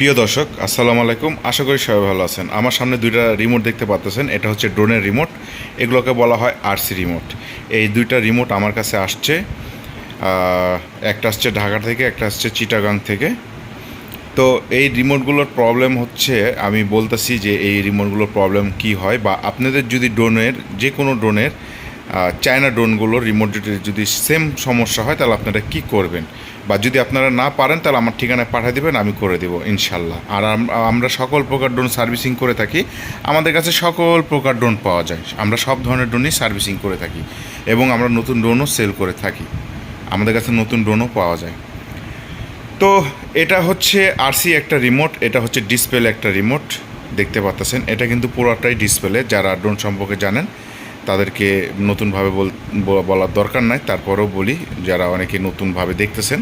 প্রিয় দর্শক, আসসালামু আলাইকুম। আশা করি সবাই ভালো আছেন। আমার সামনে দুইটা রিমোট দেখতে পাচ্ছেন এটা হচ্ছে ড্রোনের রিমোট এগুলোকে বলা হয় আরসি রিমোট এই দুইটা রিমোট আমার কাছে আসছে। একটা আসছে ঢাকা থেকে, একটা আসছে চিটাগাং থেকে। তো এই রিমোটগুলোর প্রবলেম হচ্ছে, আমি বলতেছি যে এই রিমোটগুলোর প্রবলেম কি হয়, বা আপনাদের যদি ড্রোনের যে কোনো ড্রোনের চায়না ড্রোনগুলোর রিমোট যদি সেম সমস্যা হয়, তাহলে আপনারা কি করবেন? বা যদি আপনারা না পারেন, তাহলে আমার ঠিকানায় পাঠিয়ে দেবেন, আমি করে দেবো, ইনশাল্লাহ। আর আমরা সকল প্রকার ড্রোন সার্ভিসিং করে থাকি। আমাদের কাছে সকল প্রকার ড্রোন পাওয়া যায়। আমরা সব ধরনের ড্রোনই সার্ভিসিং করে থাকি এবং আমরা নতুন ড্রোনও সেল করে থাকি। আমাদের কাছে নতুন ড্রোনও পাওয়া যায়। তো এটা হচ্ছে আরসি একটা রিমোট এটা হচ্ছে ডিসপ্লে একটা রিমোট দেখতে পাচ্ছেন এটা কিন্তু পুরোটাই ডিসপ্লে যারা ড্রোন সম্পর্কে জানেন, তাদেরকে নতুনভাবে বলার দরকার নাই। তারপরেও বলি, যারা অনেকে নতুনভাবে দেখতেছেন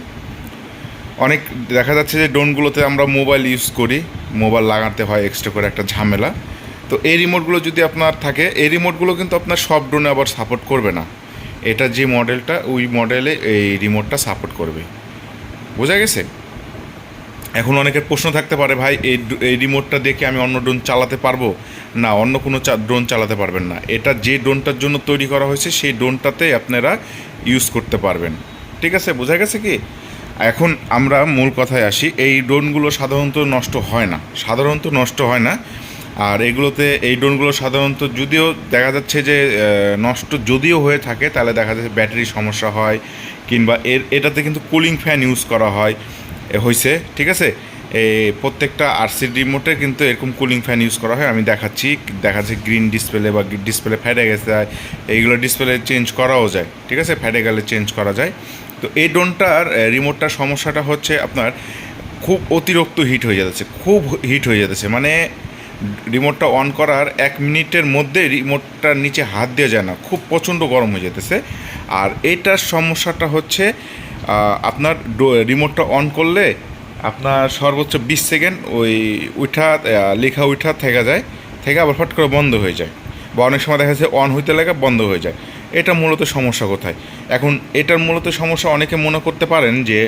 অনেক দেখা যাচ্ছে যে ড্রোনগুলোতে আমরা মোবাইল ইউজ করি, মোবাইল লাগাতে হয় এক্সট্রা করে একটা ঝামেলা। তো এই রিমোটগুলো যদি আপনার থাকে, এই রিমোটগুলো কিন্তু আপনার সব ড্রোনে আবার সাপোর্ট করবে না। এটা যে মডেলটা ওই মডেলে এই রিমোটটা সাপোর্ট করবে। বোঝা গেছে? এখন অনেকের প্রশ্ন থাকতে পারে, ভাই, এই এই রিমোটটা দেখে আমি অন্য ড্রোন চালাতে পারব? না, অন্য কোনো ড্রোন চালাতে পারবেন না। এটা যে ড্রোনটার জন্য তৈরি করা হয়েছে, সেই ড্রোনটাতে আপনারা ইউজ করতে পারবেন। ঠিক আছে? বোঝা গেছে কি? এখন আমরা মূল কথায় আসি, এই ড্রোনগুলো সাধারণত নষ্ট হয় না, সাধারণত নষ্ট হয় না। আর এগুলোতে, এই ড্রোনগুলো সাধারণত যদিও দেখা যাচ্ছে যে নষ্ট যদিও হয়ে থাকে, তাহলে দেখা যাচ্ছে ব্যাটারির সমস্যা হয়, কিংবা এর, এটাতে কিন্তু কুলিং ফ্যান ইউজ করা হয়, এ হয়েছে ঠিক আছে? এই প্রত্যেকটা আরসি রিমোটে কিন্তু এরকম কুলিং ফ্যান ইউজ করা হয়, আমি দেখাচ্ছি, দেখা যাচ্ছে গ্রিন ডিসপ্লে বা ডিসপ্লে ফেটে গেছে, এইগুলো ডিসপ্লে চেঞ্জ করাও যায়, ঠিক আছে? ফেটে গেলে চেঞ্জ করা যায়। তো এই ড্রোনটার রিমোটটার সমস্যাটা হচ্ছে আপনার খুব অতিরিক্ত হিট হয়ে যাচ্ছে, খুব হিট হয়ে যাচ্ছে। মানে রিমোটটা অন করার এক মিনিটের মধ্যে রিমোটটার নিচে হাত দেওয়া যায় না, খুব প্রচণ্ড গরম হয়ে যেতেছে আর এটার সমস্যাটা হচ্ছে আপনার রিমোটটা অন করলে আপনার সর্বোচ্চ বিশ সেকেন্ড ওই উঠা লেখা উঠা থেকে যায়, থেকে আবার ফট করে বন্ধ হয়ে যায়। বা অনেক সময় দেখা যাচ্ছে অন হইতে লাগা বন্ধ হয়ে যায়। এটা মূলত সমস্যা কোথায়? এখন এটার মূলত সমস্যা অনেকে মনে করতে পারেন যে,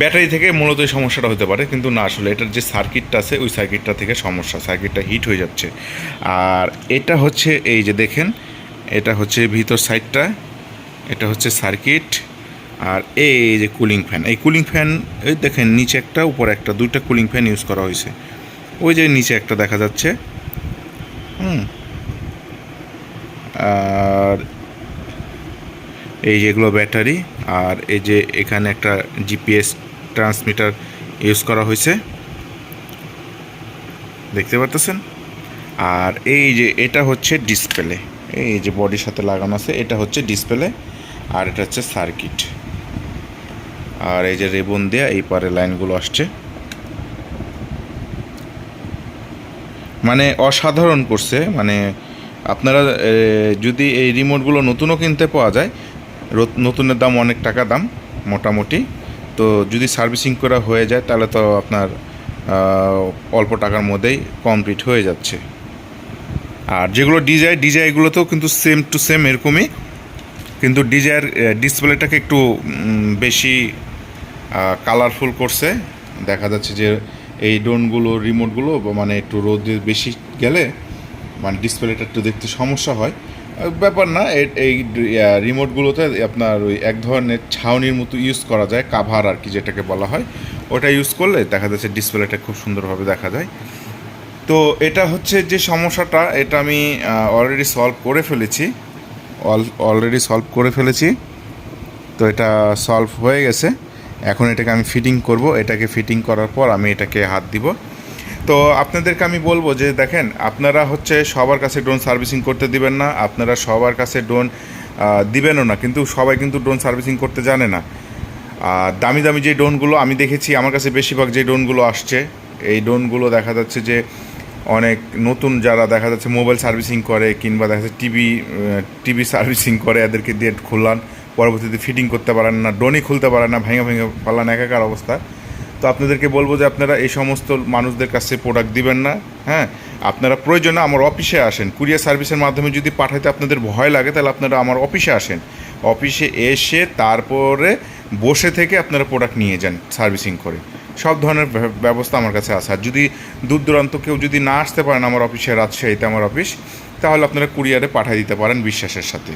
ব্যাটারি থেকে মূলত এই সমস্যাটা হতে পারে, কিন্তু না, আসলে এটার যে সার্কিটটা আছে, ওই সার্কিটটা থেকে সমস্যা, সার্কিটটা হিট হয়ে যাচ্ছে। আর এটা হচ্ছে, এই যে দেখেন, এটা হচ্ছে ভিতর সাইডটা, এটা হচ্ছে সার্কিট, আর এই যে কুলিং ফ্যান, এই কুলিং ফ্যান ওই দেখেন, নিচে একটা, উপরে একটা, দুইটা কুলিং ফ্যান ইউজ করা হয়েছে। ওই যে নিচে একটা দেখা যাচ্ছে, হুম আর এই যেগুলো ব্যাটারি, আর এই যে এখানে একটা জিপিএস ট্রান্সমিটার ইউজ করা হয়েছে। দেখতে পারতেছেন? আর এই যে এটা হচ্ছে ডিসপ্লে এই যে বডির সাথে লাগানো আছে, এটা হচ্ছে ডিসপ্লে আর এটা হচ্ছে সার্কিট আর এই যে রেবন দেয়া, এই পারে লাইনগুলো আসছে। মানে অসাধারণ করছে মানে আপনারা যদি এই রিমোটগুলো নতুনও কিনতে পাওয়া যায় নতুনের দাম অনেক টাকা দাম, মোটামুটি। তো যদি সার্ভিসিং করা হয়ে যায়, তাহলে তো আপনার অল্প টাকার মধ্যেই কমপ্লিট হয়ে যাচ্ছে। আর যেগুলো ডিজাই, ডিজাইগুলোতেও কিন্তু সেম টু সেম এরকমই, কিন্তু ডিজাইয়ের ডিসপ্লেটাকে একটু বেশি কালারফুল করছে। দেখা যাচ্ছে যে এই ড্রোনগুলো, রিমোটগুলো মানে একটু রোদে বেশি গেলে মানে ডিসপ্লেটা একটু দেখতে সমস্যা হয়। ব্যাপার না এই রিমোটগুলোতে আপনার ওই এক ধরনের ছাউনির মতো ইউজ করা যায় কাভার আর কি যেটাকে বলা হয়। ওটা ইউজ করলে দেখা যাচ্ছে ডিসপ্লেটা খুব সুন্দরভাবে দেখা যায়। তো এটা হচ্ছে যে সমস্যাটা, এটা আমি অলরেডি সলভ করে ফেলেছি। অলরেডি সলভ করে ফেলেছি। তো এটা সলভ হয়ে গেছে। এখন এটাকে আমি ফিটিং করব। এটাকে ফিটিং করার পর আমি এটাকে হাত দিব। তো আপনাদেরকে আমি বলব যে দেখেন, আপনারা হচ্ছে সবার কাছে ড্রোন সার্ভিসিং করতে দিবেন না, আপনারা সবার কাছে ড্রোন দিবেনও না, কিন্তু সবাই কিন্তু ড্রোন সার্ভিসিং করতে জানে না। আর দামি দামি যে ড্রোনগুলো আমি দেখেছি, আমার কাছে বেশিরভাগ যে ড্রোনগুলো আসছে, এই ড্রোনগুলো দেখা যাচ্ছে যে অনেক নতুন যারা দেখা যাচ্ছে মোবাইল সার্ভিসিং করে, কিংবা দেখা যাচ্ছে টিভি টিভি সার্ভিসিং করে, এদেরকে দিয়ে খুললান পরবর্তীতে ফিটিং করতে পারেন না ড্রোনই খুলতে পারেন না, ভেঙে ভেঙে পালান, একাকার অবস্থা। তো আপনাদেরকে বলব যে আপনারা এই সমস্ত মানুষদের কাছে প্রোডাক্ট দিবেন না হ্যাঁ? আপনারা প্রয়োজনে আমার অফিসে আসেন। কুরিয়ার সার্ভিসের মাধ্যমে যদি পাঠাইতে আপনাদের ভয় লাগে, তাহলে আপনারা আমার অফিসে আসেন। অফিসে এসে তারপরে বসে থেকে আপনারা প্রোডাক্ট নিয়ে যান সার্ভিসিং করে। সব ধরনের ব্যবস্থা আমার কাছে আছে। আর যদি দূর দূরান্ত কেউ যদি না আসতে পারেন আমার অফিসে রাজশাহীতে আমার অফিস তাহলে আপনারা কুরিয়ারে পাঠিয়ে দিতে পারেন বিশ্বাসের সাথে।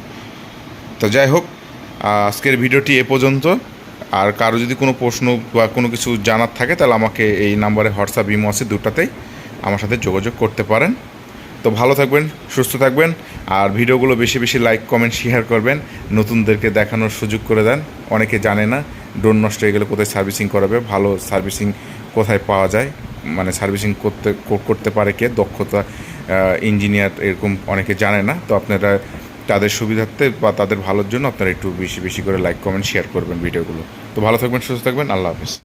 তো যাই হোক আজকের ভিডিওটি এ পর্যন্ত। আর কারও যদি কোনো প্রশ্ন বা কোনো কিছু জানার থাকে, তাহলে আমাকে এই নাম্বারে হোয়াটসঅ্যাপ, ইমো আছে দুটাতেই আমার সাথে যোগাযোগ করতে পারেন। তো ভালো থাকবেন, সুস্থ থাকবেন, আর ভিডিওগুলো বেশি বেশি লাইক, কমেন্ট, শেয়ার করবেন। নতুনদেরকে দেখানোর সুযোগ করে দেন। অনেকে জানে না, ড্রোন নষ্ট হয়ে গেলে কোথায় সার্ভিসিং করাবে, ভালো সার্ভিসিং কোথায় পাওয়া যায় মানে সার্ভিসিং করতে করতে পারে কে, দক্ষতা ইঞ্জিনিয়ার এরকম অনেকে জানে না। তো আপনারা তাদের সুবিধার্থে বা তাদের ভালোর জন্য আপনারা একটু বেশি বেশি করে লাইক কমেন্ট শেয়ার করবেন ভিডিওগুলো তো ভালো থাকবেন, সুস্থ থাকবেন, আল্লাহ হাফিজ।